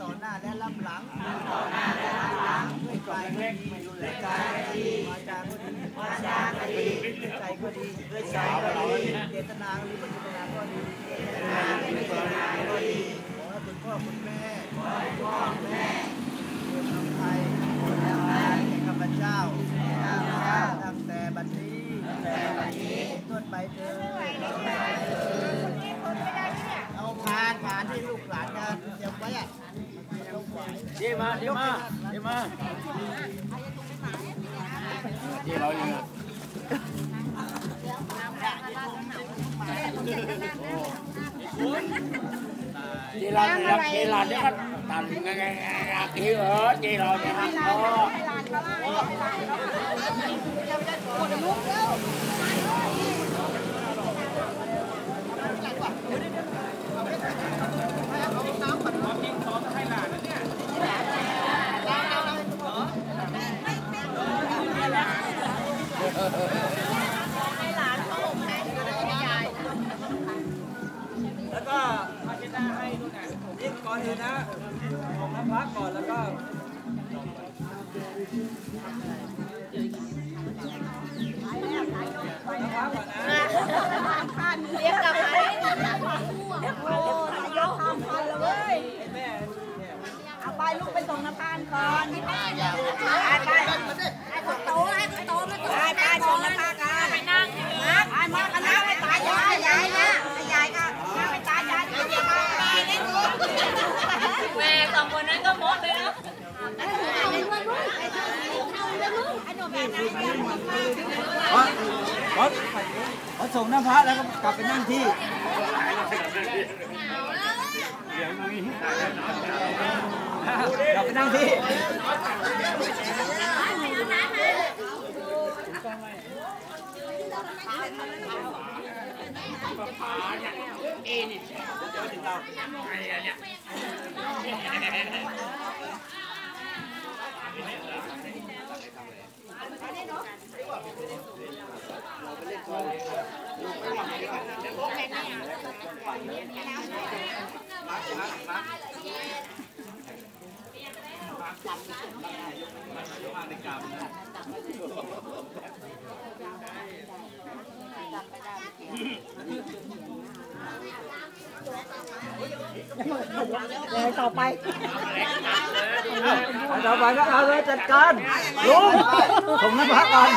ต่อหน้าและรับหลังต่อหน้าและรับหลัง ัง ด้วยกายก็ดีด้วยกายก็ดีวาจาก็ดีวาจาก็ดีใจก็ดีด้วยใจก็ดีเจตนาหรือไม่เจตนาก็ดีเจตนาหรือไม่เจตนาก็ดีขอให้คุณพ่อคุณแม่ขอให้พ่อคุณแม่เกิดทำไทยแล้วให้แก่ข้าพเจ้าข้าพเจ้าตั้งแต่บัดนี้ตั้งแต่บัดนี้ต้นไปเถิดเอาผ่านผ่านที่ลูกหลานจะเตรียมไว้อะดีมาดีมา á Gì gì chị là chị là chị cái tầm kia chị làm đó Hãy subscribe cho แล้วก็อาเจนดาให้นู่นน่ะนี่ก่อนอื่นะของน้ำพักก่อนแล้วก็น้ำพักก่อนเรียกกับไปโอ้นายกทำพันเลยเนี่ยเอาไปลูกไปส่งน้ำพานก่อนไปไปให้คนโตให้คนโตมาส่งไปไปส่งน้ำพานกันไปนั่งไปมากันนะไปตายายยายนะยายก็ไปตายายยายมาแม่สอง คนนั้นก็หมดเลยนะขอขอขอส่งน้ำพักแล้วก็กลับไปนั่งที่กลับไปนั่งที่ เอเนี่ยเดี๋ยวถึงเราไอ้เนี่ยมามามา ต่อไปต่อไปก็เอาเลยจัดการลุงส่งน้ำพักก่อน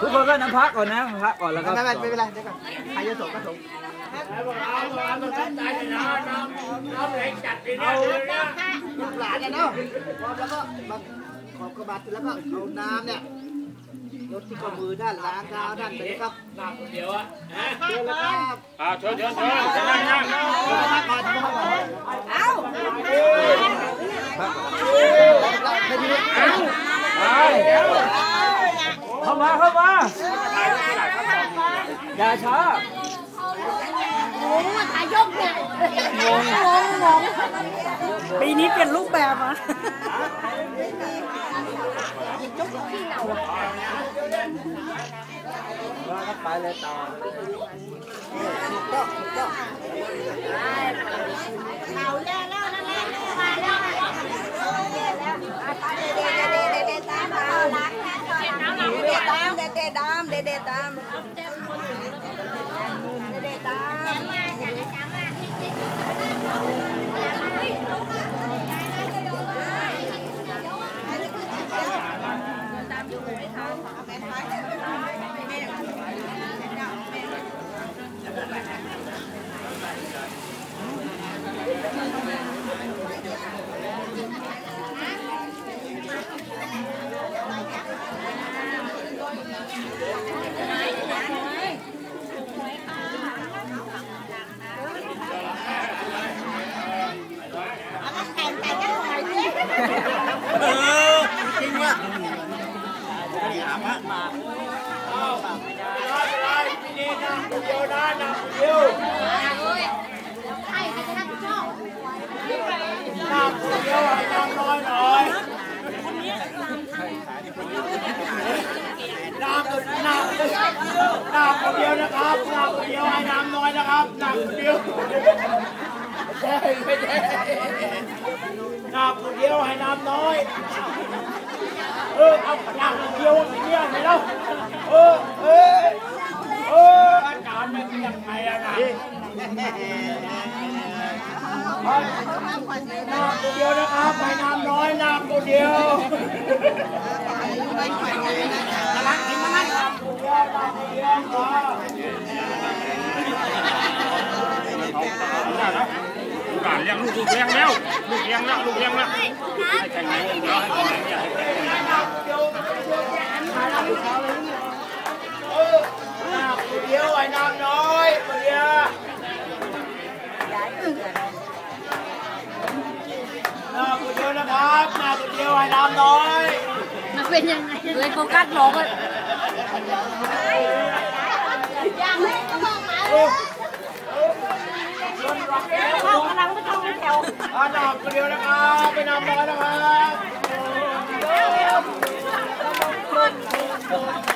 ทุกคนก็น้ำพักก่อนนะน้ำพักก่อนแล้วก็ไม่ไม่ไม่เป็นไรเดี๋ยวก่อนใครจะส่งก็ส่ง เอาเราตั้งใจนะน้ำน้ำเล็กจัดดีนะเลยนะ ลูกหลานเนี่ยเนาะพร้อมแล้วก็มาขอบกระบาดแล้วก็เอาน้ำเนี่ยยกที่ข้อมือด้านล้างเท้าด้านไปครับ น้ำคนเดียวอ่ะ เดี๋ยวแล้วครับ อ่าเชิญเชิญเชิญจะนั่งนั่ง พักก่อนพักก่อนเอ้า ไปเข้ามาเข้ามาอย่าช้า ปีนี้เปลี่ยนรูปแบบอะว่าก็ไปเลยต่อเอาแล้วแล้วนั่นแล้ว kinh quá đi hàm á mà Hãy subscribe cho kênh Ghiền Mì Gõ Để không bỏ lỡ những video hấp dẫn นเดียวนะครับนำคนเดียวให้น้ำน้อยนะครับหนำคนเดียวใช่ไม่ใช่นำคนเดียวให้น้ำน้อย เออเอาหนำคนเดียวเนี่ยไปแล้วเออเออเอออาจารย์มันยังไงอะนะน้ำตัวเดียวนะครับไปน้ำน้อยน้ำตัวเดียวกำลังกินเดียว เดียวพอ ลูกหลานเลี้ยงลูกลูกเลี้ยงแล้วลูกเลี้ยงแล้วลูกเลี้ยงแล้วให้แข่งไหนเดี๋ยวให้แข่งไหนอย่าให้แข่งไหน น้ำตัวเดียวเออน้ำตัวเดียวไอ้น้ำน้อยตัวเดียวน้ำตัวเดียวนะครับน้ำตัวเดียวไอ้น้ำน้อย มันเป็นยังไงเลยโฟกัสหลงเลยอย่ เข้ากำลังไม่ต้องแถวอาน้ำตัวเดียวนะครับไปนำน้อยนะครับ